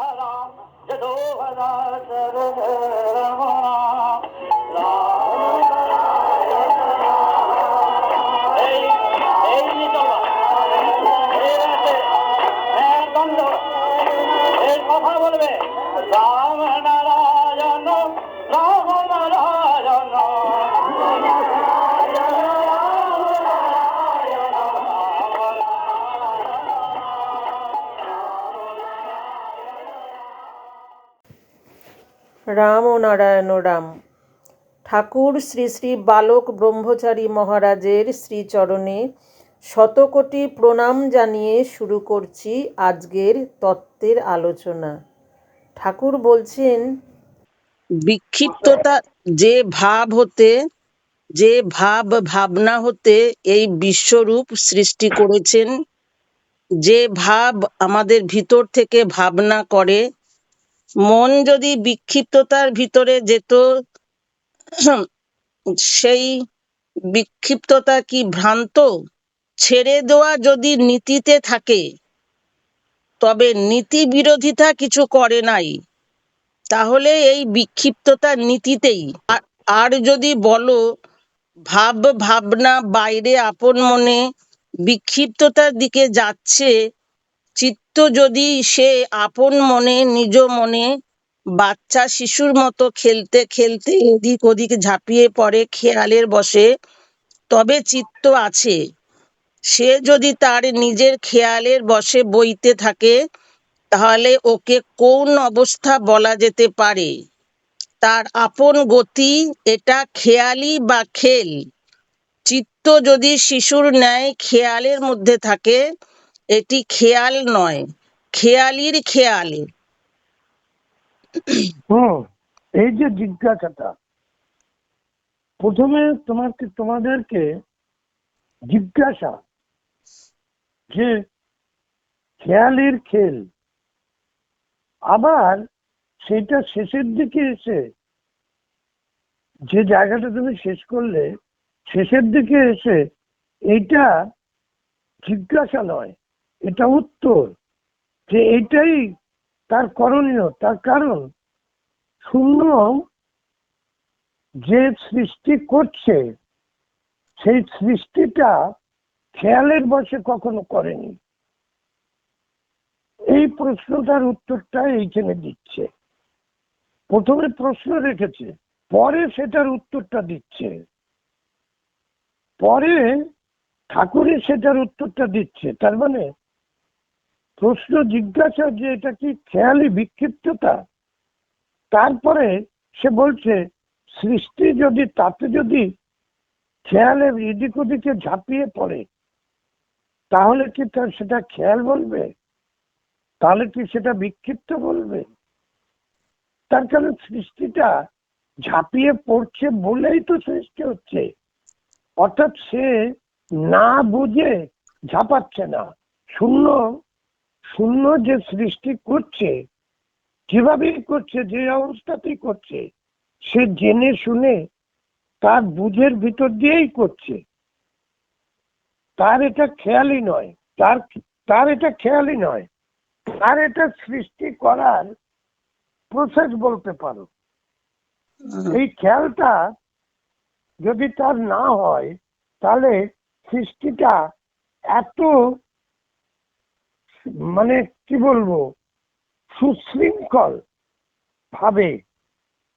हला करणा রাম ও নারায়ণ রাম ঠাকুর শ্রী শ্রী বালক ব্রহ্মচারী মহারাজের শ্রীচরণে শতকোটি প্রণাম জানিয়ে শুরু করছি আজকের তত্ত্বের আলোচনা। ঠাকুর বলছেন, বিক্ষিপ্ততা যে ভাব হতে, যে ভাব ভাবনা হতে এই বিশ্বরূপ সৃষ্টি করেছেন, যে ভাব আমাদের ভিতর থেকে ভাবনা করে মন যদি বিক্ষিপ্ততার ভিতরে যেত সেই বিক্ষিপ্ততা কি ভ্রান্ত? ছেড়ে দেওয়া যদি নীতিতে থাকে, তবে নীতি বিরোধিতা কিছু করে নাই। তাহলে এই বিক্ষিপ্ততা নীতিতেই। আর যদি বলো ভাব ভাবনা বাইরে আপন মনে বিক্ষিপ্ততার দিকে যাচ্ছে চিত্ত যদি সে আপন মনে, নিজ মনে বাচ্চা শিশুর মতো খেলতে খেলতে এদিক ওদিক ঝাঁপিয়ে পড়ে খেয়ালের বসে, তবে চিত্ত আছে। সে যদি তার নিজের খেয়ালের বসে বইতে থাকে, তাহলে ওকে কোন অবস্থা বলা যেতে পারে? তার আপন গতি এটা খেয়ালি বা খেল? চিত্ত যদি শিশুর ন্যায় খেয়ালের মধ্যে থাকে এটি খেয়াল নয়। খেয়ালির খেয়াল। হুম এই যে জিজ্ঞাসাটা। প্রথমে তোমাকে, তোমাদেরকে জিজ্ঞাসা যে খেয়ালের খেল, আবার সেটা শেষের দিকে এসে যে জায়গাটা তুমি শেষ করলে, শেষের দিকে এসে এটা জিজ্ঞাসা নয়। এটা উত্তর যে এইটাই তার করণীয়, তার কারণ শূন্য যে সৃষ্টি করছে, সেই সৃষ্টিটা খেয়ালের বসে কখনো করেনি। এই প্রশ্নটার উত্তরটা এইখানে দিচ্ছে। প্রথমে প্রশ্ন রেখেছে, পরে সেটার উত্তরটা দিচ্ছে। পরে ঠাকুরে সেটার উত্তরটা দিচ্ছে, তার মানে প্রশ্ন জিজ্ঞাসা যে এটা কি খেয়ালি বিক্ষিপ্ততা? তারপরে সে বলছে, সৃষ্টি যদি, তাতে যদি খেয়ালের এদিক ওদিকে ঝাঁপিয়ে পড়ে, তাহলে কি তার সেটা খেয়াল বলবে? তাহলে কি সেটা বিক্ষিপ্ত বলবে? তার কারণ সৃষ্টিটা ঝাঁপিয়ে পড়ছে বলেই তো সৃষ্টি হচ্ছে। অর্থাৎ সে না বুঝে ঝাঁপাচ্ছে না। শূন্য শূন্য যে সৃষ্টি করছে যেভাবেই করছে যে অবস্থাতেই করছে সে জেনে শুনে তার বুঝের ভিতর দিয়েই করছে। তার এটা খেয়ালই নয় তার তার এটা খেয়ালই নয়। তার এটা সৃষ্টি করার প্রসেস বলতে পারো। এই খেয়ালটা যদি তার না হয় তাহলে সৃষ্টিটা এত মানে কি বলব? সুশৃঙ্খল ভাবে,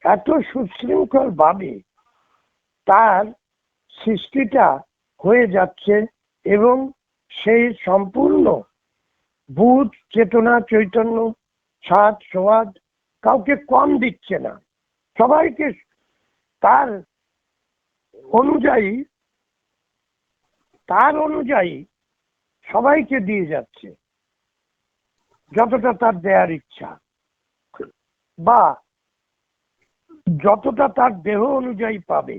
এত সুশৃঙ্খল ভাবে তার সৃষ্টিটা হয়ে যাচ্ছে এবং সেই সম্পূর্ণ বুধ চেতনা, চৈতন্য স্বাদ সোয়াদ কাউকে কম দিচ্ছে না। সবাইকে তার অনুযায়ী তার অনুযায়ী সবাইকে দিয়ে যাচ্ছে। যতটা তার দেয়ার ইচ্ছা। বা যতটা তার দেহ অনুযায়ী পাবে।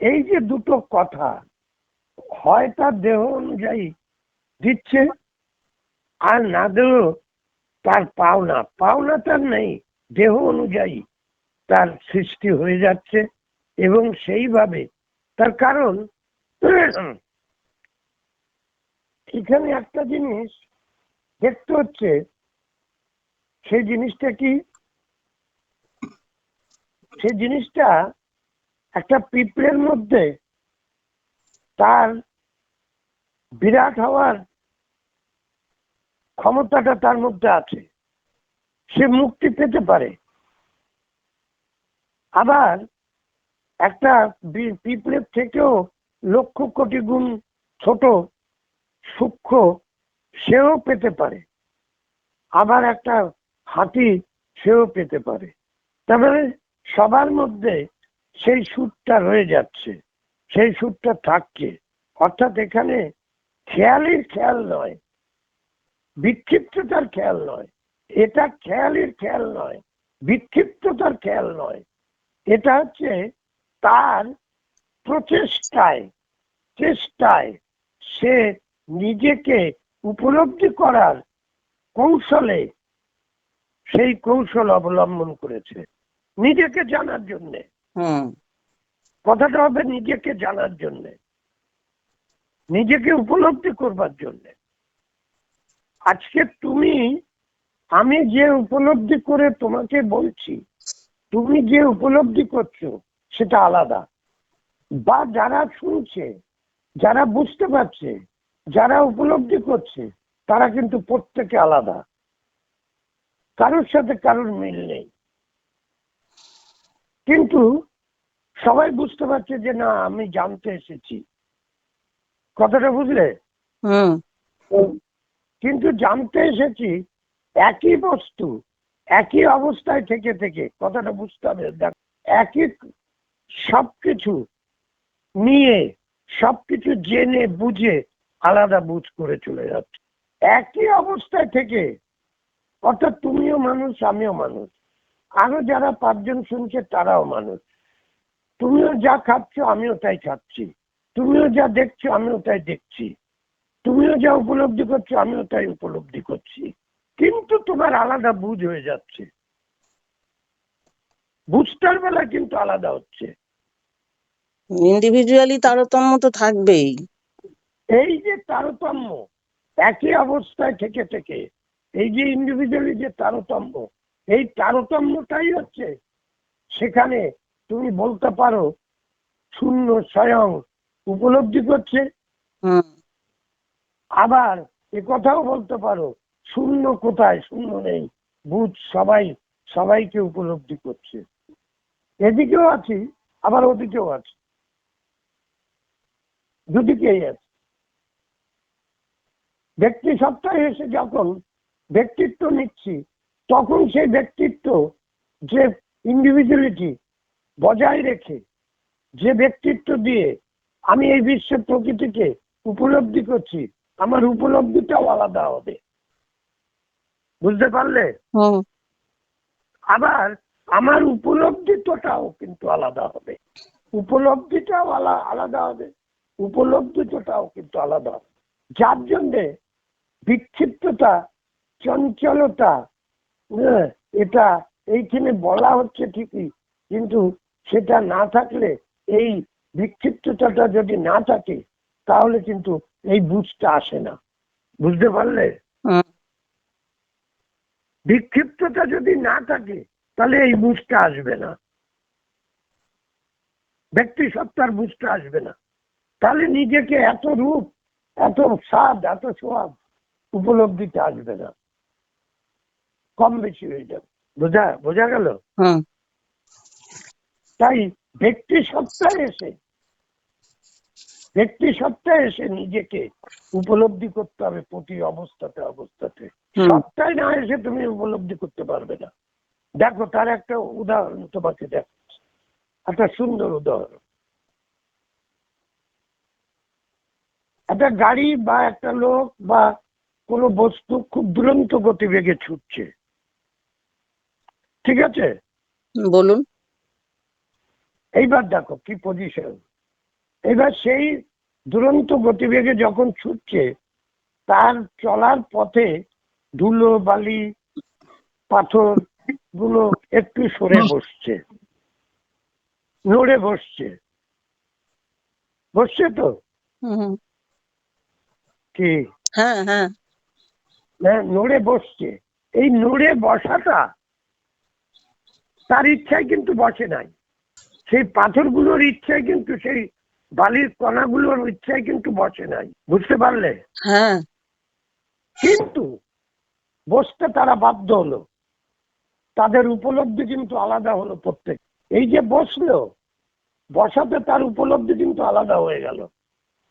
এই যে দুটো কথা, হয় তার দেহ অনুযায়ী দিচ্ছে, আর না দেহ তার পাওনা। পাওনা তার নেই, দেহ অনুযায়ী তার সৃষ্টি হয়ে যাচ্ছে, এবং সেইভাবে তার কারণ। এখানে একটা জিনিস দেখতে হচ্ছে সেই জিনিসটা কি? সেই জিনিসটা একটা পিঁপড়ের মধ্যে তার বিরাট হওয়ার ক্ষমতাটা তার মধ্যে আছে। সে মুক্তি পেতে পারে। আবার একটা পিঁপড়ের থেকেও লক্ষ কোটি গুণ ছোট, সূক্ষ্ম সেও পেতে পারে। আবার একটা হাতি সেও পেতে পারে। তারপরে সবার মধ্যে সেই সুরটা রয়ে যাচ্ছে, সেই সুরটা থাকছে। অর্থাৎ এখানে খেয়ালির খেয়াল নয়, বিক্ষিপ্ততার খেয়াল নয়। এটা খেয়ালির খেয়াল নয়, বিক্ষিপ্ততার খেয়াল নয়। এটা হচ্ছে তার প্রচেষ্টায়, চেষ্টায় সে নিজেকে উপলব্ধি করার কৌশলে সেই কৌশল অবলম্বন করেছে। নিজেকে জানার জন্যে। কথাটা হবে নিজেকে জানার জন্য। নিজেকে উপলব্ধি করবার জন্য। আজকে তুমি আমি যে উপলব্ধি করে তোমাকে বলছি তুমি যে উপলব্ধি করছ সেটা আলাদা। বা যারা শুনছে যারা বুঝতে পারছে যারা উপলব্ধি করছে তারা কিন্তু প্রত্যেকে আলাদা। কারোর সাথে কারোর মিল নেই। কিন্তু সবাই বুঝতে পারছে যে না আমি জানতে এসেছি। কথাটা বুঝলে? কিন্তু জানতে এসেছি একই বস্তু একই অবস্থায় থেকে থেকে কথাটা বুঝতে হবে। দেখ একই সবকিছু নিয়ে সবকিছু জেনে বুঝে আলাদা বুঝ করে চলে যাচ্ছে। একই অবস্থায় থেকে, অর্থাৎ তুমিও মানুষ, আমিও মানুষ। আরও যারা পাঁচজন শুনছে, তারাও মানুষ। তুমিও যা খাচ্ছ, আমিও তাই খাচ্ছি। তুমিও যা দেখছ, আমিও তাই দেখছি। তুমিও যা উপলব্ধি করছ, আমিও তাই উপলব্ধি করছি। কিন্তু তোমার আলাদা বুঝ হয়ে যাচ্ছে। বুঝটার বেলা কিন্তু আলাদা হচ্ছে। ইন্ডিভিজুয়ালি তারতম্য তো থাকবেই। এই যে তারতম্য একই অবস্থায় থেকে থেকে এই যে ইন্ডিভিজুয়ালি যে তারতম্য এই তারতম্যটাই হচ্ছে সেখানে তুমি বলতে পারো শূন্য স্বয়ং উপলব্ধি করছে। আবার এ কথাও বলতে পারো শূন্য কোথায় শূন্য নেই বুঝ সবাই সবাইকে উপলব্ধি করছে। এদিকেও আছি আবার ওদিকেও আছি। দুদিকেই আছে। ব্যক্তি সত্তায় এসে যখন ব্যক্তিত্ব নিচ্ছি তখন সেই ব্যক্তিত্ব যে ইন্ডিভিজুয়ালিটি বজায় রেখে যে ব্যক্তিত্ব দিয়ে আমি এই বিশ্বের প্রকৃতিকে উপলব্ধি করছি আমার উপলব্ধিটাও আলাদা হবে। বুঝতে পারলে? আবার আমার উপলব্ধিটাও কিন্তু আলাদা হবে। উপলব্ধিটাও আলাদা হবে উপলব্ধিটাও কিন্তু আলাদা হবে। যার জন্যে বিক্ষিপ্ততা চঞ্চলতা হ্যাঁ, এটা এইখানে বলা হচ্ছে ঠিকই কিন্তু সেটা না থাকলে এই বিক্ষিপ্ততাটা যদি না থাকে তাহলে কিন্তু এই বুঝটা আসে না। বুঝতে পারলে? বিক্ষিপ্ততা যদি না থাকে তাহলে এই বুঝটা আসবে না। ব্যক্তি সত্তার বুঝটা আসবে না। তাহলে নিজেকে এত রূপ এত স্বাদ এত সোয়াদ উপলব্ধিতে আসবে না। কম বেশি হয়ে যাবে। বোঝা বোঝা গেল? তাই ব্যক্তি সত্তায় এসে ব্যক্তি সত্তায় এসে নিজেকে উপলব্ধি করতে হবে প্রতি অবস্থাতে অবস্থাতে। সত্তায় না এসে তুমি উপলব্ধি করতে পারবে না। দেখো তার একটা উদাহরণ তোমাকে দেখো একটা সুন্দর উদাহরণ। একটা গাড়ি বা একটা লোক বা কোনো বস্তু খুব দুরন্ত গতিবেগে ছুটছে। ঠিক আছে? বলুন। এইবার দেখো কি পজিশন এবার সেই দুরন্ত গতিবেগে যখন ছুটছে তার চলার পথে ধুলো বালি পাথরগুলো একটু সরে বসছে। নড়ে বসছে। বসছে তো? কি? হ্যাঁ হ্যাঁ হ্যাঁ, নড়ে বসছে। এই নড়ে বসাটা তার ইচ্ছায় কিন্তু বসে নাই। সেই পাথরগুলোর ইচ্ছায় কিন্তু সেই বালির কণাগুলোর ইচ্ছায় কিন্তু বসে নাই। বুঝতে পারলে? হ্যাঁ। কিন্তু বসতে তারা বাধ্য হলো। তাদের উপলব্ধি কিন্তু আলাদা হলো প্রত্যেক। এই যে বসল বসাতে তার উপলব্ধি কিন্তু আলাদা হয়ে গেল।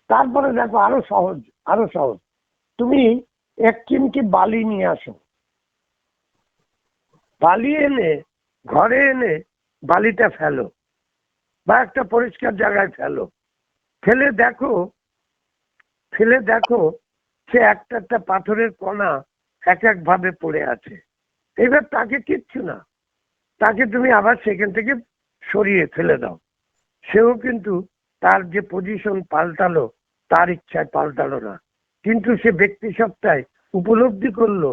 তারপরে দেখো আরও সহজ আরও সহজ। তুমি এক চিমটি বালি নিয়ে আসো। বালি এনে, ঘরে এনে বালিটা ফেলো বা একটা পরিষ্কার জায়গায় ফেলো। ফেলে দেখো ফেলে দেখো সে একটা একটা পাথরের কণা এক এক ভাবে পড়ে আছে। এবার তাকে কিচ্ছু না, তাকে তুমি আবার সেখান থেকে সরিয়ে ফেলে দাও। সেও কিন্তু তার যে পজিশন পাল্টালো, তার ইচ্ছায় পাল্টালো না। কিন্তু সে ব্যক্তি সত্তায় উপলব্ধি করল।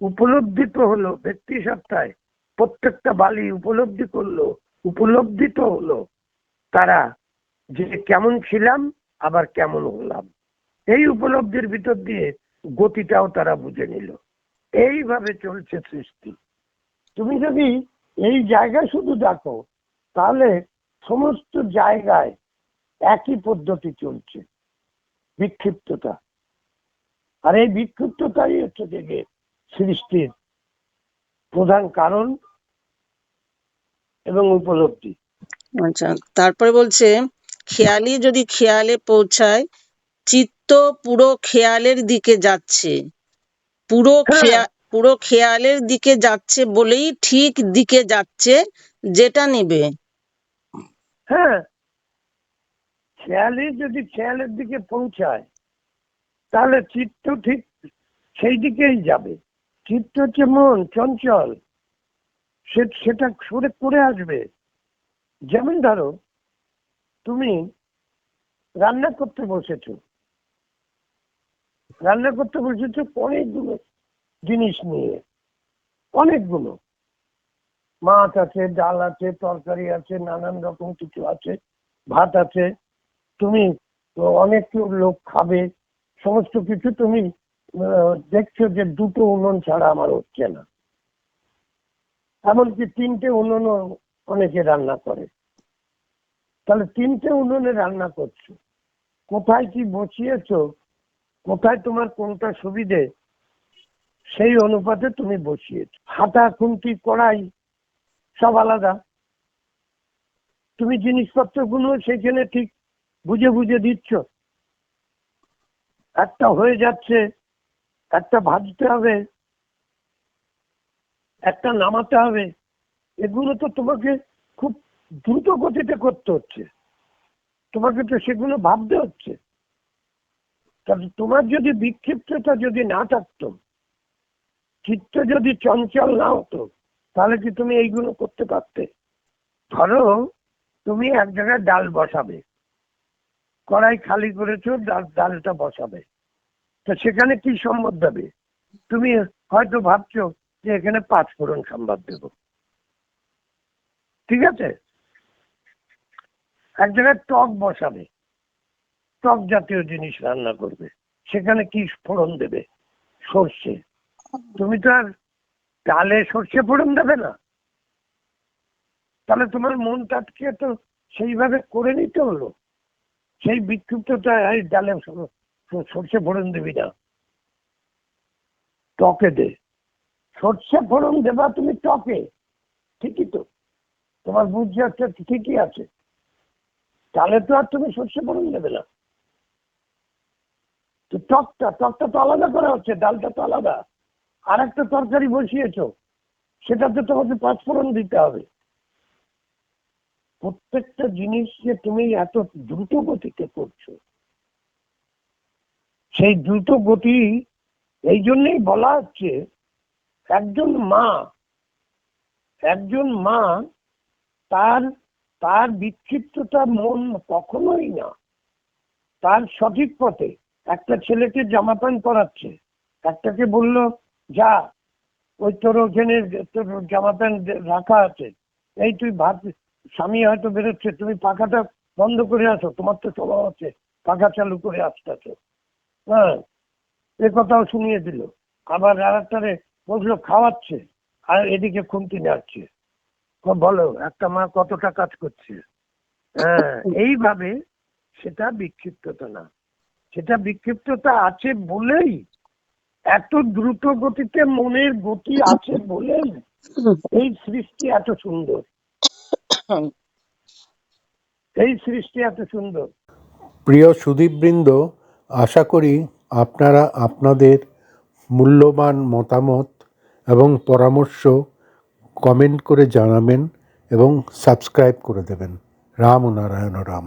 উপলব্ধিত হলো, ব্যক্তি সত্তায় প্রত্যেকটা বালি উপলব্ধি করল উপলব্ধিত হলো। তারা যে কেমন ছিলাম, আবার কেমন হলাম। এই উপলব্ধির ভিতর দিয়ে গতিটাও তারা বুঝে নিল। এইভাবে চলছে সৃষ্টি। তুমি যদি এই জায়গায় শুধু দেখো, তাহলে সমস্ত জায়গায় একই পদ্ধতি চলছে। বিক্ষিপ্ততা। আর এই বিক্ষিপ্ততাই হচ্ছে থেকে সৃষ্টির প্রধান কারণ এবং উপলব্ধি। আচ্ছা তারপরে বলছে খেয়ালি যদি খেয়ালে পৌঁছায় চিত্ত পুরো খেয়ালের দিকে যাচ্ছে। পুরো হ্যাঁ। খেয়া পুরো খেয়ালের দিকে যাচ্ছে বলেই ঠিক দিকে যাচ্ছে যেটা নেবে। হ্যাঁ খেয়ালে যদি খেয়ালের দিকে পৌঁছায়, তাহলে চিত্ত ঠিক সেই দিকেই যাবে। চিত্ত হচ্ছে মন, চঞ্চল। সেটা সরে, করে আসবে। যেমন ধরো, তুমি রান্না করতে বসেছো। রান্না করতে বসেছো অনেকগুলো জিনিস নিয়ে। অনেকগুলো। মাছ আছে, ডাল আছে, তরকারি আছে, নানান রকম কিছু আছে, ভাত আছে। তুমি অনেক লোক খাবে, সমস্ত কিছু তুমি দেখছ যে দুটো উনুন ছাড়া আমার হচ্ছে না। এমনকি তিনটে উনুনও অনেকে রান্না করে। তাহলে তিনটে উনুনে রান্না করছ। কোথায় কি বসিয়েছো? কোথায় তোমার কোনটা সুবিধে? সেই অনুপাতে তুমি বসিয়েছো। হাতা, খুন্তি, কড়াই সব আলাদা। তুমি জিনিসপত্রগুলো সেখানে ঠিক বুঝে বুঝে দিচ্ছ। একটা হয়ে যাচ্ছে, একটা ভাজতে হবে, একটা নামাতে হবে, এগুলো তো তোমাকে খুব দ্রুত গতিতে করতে হচ্ছে। তোমাকে তো সেগুলো ভাবতে হচ্ছে। তোমার যদি বিক্ষিপ্ততা যদি না থাকতো, চিত্ত যদি চঞ্চল না হতো, তাহলে কি তুমি এইগুলো করতে পারতে? ধরো, তুমি এক জায়গায় ডাল বসাবে। কড়াই খালি করেছ, ডাল, ডালটা বসাবে। তো সেখানে কি সম্বাদ দেবে? তুমি হয়তো ভাবছ যে এখানে পাঁচ ফোড়ন সম্বাদ দেব। ঠিক আছে? এক জায়গায় টক বসাবে। টক জাতীয় জিনিস রান্না করবে। সেখানে কি ফোড়ন দেবে? সর্ষে। তুমি তো আর ডালে সর্ষে ফোড়ন দেবে না। তাহলে তোমার মনটাকে তো সেইভাবে করে নিতে হলো। সেই বিক্ষিপ্ততা এই ডালে সর্ষে ফোড়ন দিবি না। টকে দে। সর্ষে ফোড়ন দেবা তুমি টকে। ঠিকই তো। তোমার বুঝছে হচ্ছে ঠিকই আছে। তাহলে তো আর তুমি সর্ষে ফোড়ন দেবে না। তো টকটা টকটা তো আলাদা করা হচ্ছে, ডালটা তো আলাদা। আর একটা তরকারি বসিয়েছো, সেটাতে তোমাকে পাঁচফোড়ন দিতে হবে। প্রত্যেকটা জিনিস যে তুমি এত দ্রুত গতিতে করছ, সেই দ্রুত গতি এই জন্যই বলা হচ্ছে, একজন মা একজন মা তার তার বিক্ষিপ্ততা মন কখনোই না। তার সঠিক পথে একটা ছেলেকে জামা প্যান্ট পরাচ্ছে, একটাকে বলল, যা, ওই তোর ওখানে তোর জামা প্যান্ট রাখা আছে, এই তুই ভাত স্বামী হয়তো বেরোচ্ছে, তুমি পাখাটা বন্ধ করে আসো তোমার তো স্বভাব আছে, পাখা চালু করে আসতেছো। হ্যাঁ এ কথাও শুনিয়ে দিল। আবার আর একটারে বসল, খাওয়াচ্ছে, আর এদিকে খুন্তি নাড়ছে। বলো, একটা মা কতটা কাজ করছে? হ্যাঁ এইভাবে সেটা বিক্ষিপ্ততা না। সেটা বিক্ষিপ্ততা আছে বলেই, এত দ্রুত গতিতে মনের গতি আছে বলেই এই সৃষ্টি এত সুন্দর। এই সৃষ্টি এত সুন্দর। প্রিয় সুদীপবৃন্দ আশা করি আপনারা আপনাদের মূল্যবান মতামত এবং পরামর্শ কমেন্ট করে জানাবেন এবং সাবস্ক্রাইব করে দেবেন। রাম ও নারায়ণ রাম।